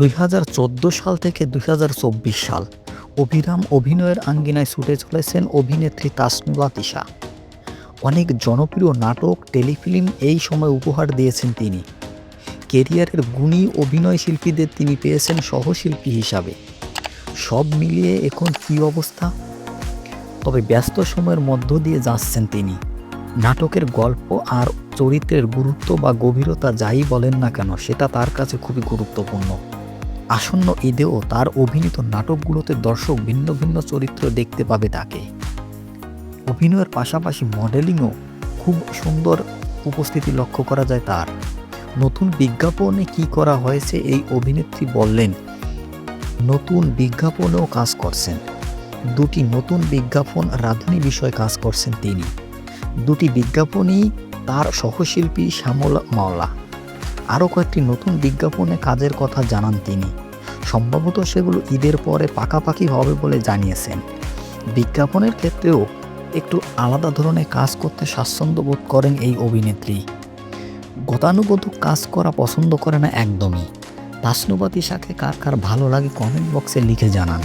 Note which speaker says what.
Speaker 1: দুই হাজার চোদ্দ সাল থেকে দুই হাজার চব্বিশ সাল অভিরাম অভিনয়ের আঙ্গিনায় ছুটে চলেছেন অভিনেত্রী তাসনুলা তিশা অনেক জনপ্রিয় নাটক, টেলিফিল্ম এই সময় উপহার দিয়েছেন তিনি। কেরিয়ারের গুণী অভিনয় শিল্পীদের তিনি পেয়েছেন সহশিল্পী হিসাবে। সব মিলিয়ে এখন কী অবস্থা? তবে ব্যস্ত সময়ের মধ্য দিয়ে যাচ্ছেন তিনি। নাটকের গল্প আর চরিত্রের গুরুত্ব বা গভীরতা যাই বলেন না কেন, সেটা তার কাছে খুবই গুরুত্বপূর্ণ। আসন্ন ঈদেও তার অভিনীত নাটকগুলোতে দর্শক ভিন্ন ভিন্ন চরিত্র দেখতে পাবে তাকে। অভিনয়ের পাশাপাশি মডেলিংও খুব সুন্দর উপস্থিতি লক্ষ্য করা যায় তার। নতুন বিজ্ঞাপনে কি করা হয়েছে এই অভিনেত্রী বললেন, নতুন বিজ্ঞাপনেও কাজ করছেন। দুটি নতুন বিজ্ঞাপন রাঁধুনি বিষয়ে কাজ করছেন তিনি। দুটি বিজ্ঞাপনই তার সহশিল্পী শ্যামল মাওলা। আরও কয়েকটি নতুন বিজ্ঞাপনে কাজের কথা জানান তিনি। সম্ভবত সেগুলো ঈদের পরে পাকাপাকি হবে বলে জানিয়েছেন। বিজ্ঞাপনের ক্ষেত্রেও একটু আলাদা ধরনের কাজ করতে স্বাচ্ছন্দ্য বোধ করেন এই অভিনেত্রী। গতানুগতক কাজ করা পছন্দ করে না একদমই। তাসনুবাতি সাথে কার কার ভালো লাগে কমেন্ট বক্সে লিখে জানান।